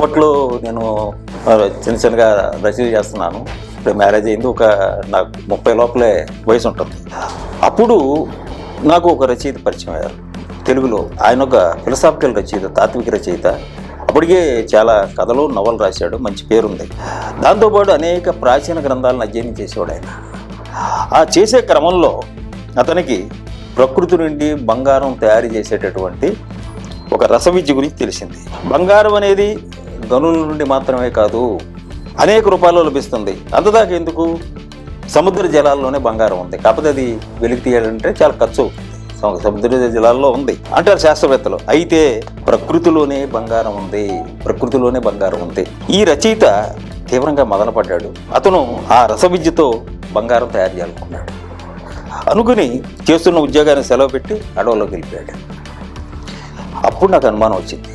అప్పట్లో నేను చిన్న చిన్నగా రసీవ్ చేస్తున్నాను. ఇప్పుడు మ్యారేజ్ అయింది ఒక నాకు ముప్పై లోపలే వయసు ఉంటుంది. అప్పుడు నాకు ఒక రచయిత పరిచయం అయ్యారు. తెలుగులో ఆయన ఒక ఫిలసాఫికల్ రచయిత తాత్విక రచయిత. అప్పటికే చాలా కథలు నవలు రాశాడు మంచి పేరుంది. దాంతోపాటు అనేక ప్రాచీన గ్రంథాలను అధ్యయనం చేసేవాడు ఆయన. ఆ చేసే క్రమంలో అతనికి ప్రకృతి నుండి బంగారం తయారు చేసేటటువంటి ఒక రసవిద్య గురించి తెలిసింది. బంగారం అనేది గనుల నుండి మాత్రమే కాదు అనేక రూపాయలు లభిస్తుంది. అంతదాకా ఎందుకు? సముద్ర జలాల్లోనే బంగారం ఉంది. కాకపోతే అది వెలికి తీయాలంటే చాలా ఖర్చు. సముద్ర జలాల్లో ఉంది. అంటారు శాస్త్రవేత్తలు. అయితే ప్రకృతిలోనే బంగారం ఉంది. ప్రకృతిలోనే బంగారం ఉంది. ఈ రచయిత తీవ్రంగా మదనపడ్డాడు. అతను ఆ రసవిద్యతో బంగారం తయారు చేయాలనుకున్నాడు. అనుకుని చేస్తున్న ఉద్యోగాన్ని సెలవు పెట్టి అడవులోకి వెళ్ళిపోయాడు. అప్పుడు నాకు అనుమానం వచ్చింది.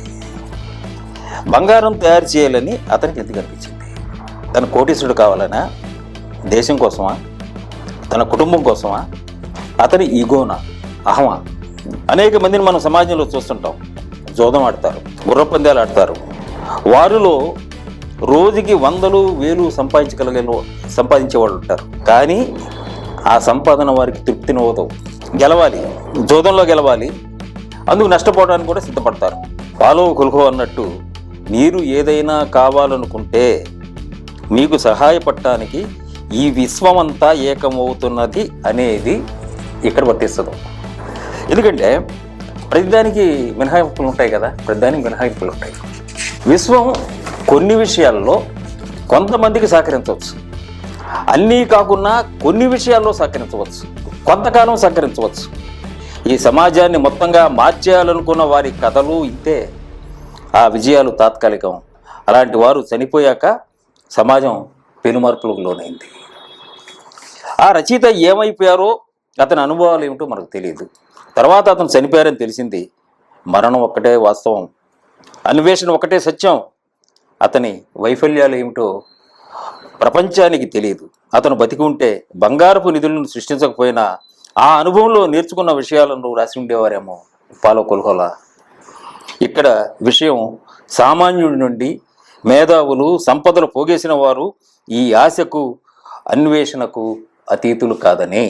బంగారం తయారు చేయాలని అతనికి ఎందుకు అనిపించింది. తన కోటీశ్వరుడు కావాలనా? దేశం కోసమా? తన కుటుంబం కోసమా? అతని ఈగోనా? అహమా? అనేక మందిని మనం సమాజంలో చూస్తుంటాం. జోదం ఆడతారు గుర్ర పందాలు ఆడతారు. వారిలో రోజుకి వందలు వేలు సంపాదించగలిగే సంపాదించే వాళ్ళు ఉంటారు. కానీ ఆ సంపాదన వారికి తృప్తిని తృప్తినివ్వదు గెలవాలి జోదంలో గెలవాలి. అందుకు నష్టపోవడానికి కూడా సిద్ధపడతారు. పాలో కుల్హో అన్నట్టు మీరు ఏదైనా కావాలనుకుంటే మీకు సహాయపడటానికి ఈ విశ్వమంతా ఏకమవుతున్నది అనేది ఇక్కడ వర్తిస్తుంది. ఎందుకంటే ప్రతిదానికి మినహాయింపులు ఉంటాయి కదా ప్రతిదానికి మినహాయింపులు ఉంటాయి. విశ్వం కొన్ని విషయాల్లో కొంతమందికి సహకరించవచ్చు. అన్నీ కాకుండా కొన్ని విషయాల్లో సహకరించవచ్చు. కొంతకాలం సహకరించవచ్చు. ఈ సమాజాన్ని మొత్తంగా మార్చేయాలనుకున్న వారి కథలు ఇంతే. ఆ విజయాలు తాత్కాలికం. అలాంటి వారు చనిపోయాక సమాజం పెనుమార్పులకు లోనైంది. ఆ రచయిత ఏమైపోయారో అతని అనుభవాలు ఏమిటో మనకు తెలియదు. తర్వాత అతను చనిపోయారని తెలిసింది. మరణం ఒక్కటే వాస్తవం. అన్వేషణ ఒకటే సత్యం. అతని వైఫల్యాలు ఏమిటో ప్రపంచానికి తెలియదు. అతను బతికి ఉంటే బంగారపు నిధులను సృష్టించకపోయినా ఆ అనుభవంలో నేర్చుకున్న విషయాలను రాసి ఉండేవారేమో పాలో కొల్హోలా. ఇక్కడ విషయం సామాన్యుడి నుండి మేధావులు సంపదలు పోగేసిన వారు ఈ ఆశకు అన్వేషణకు అతీతులు కాదని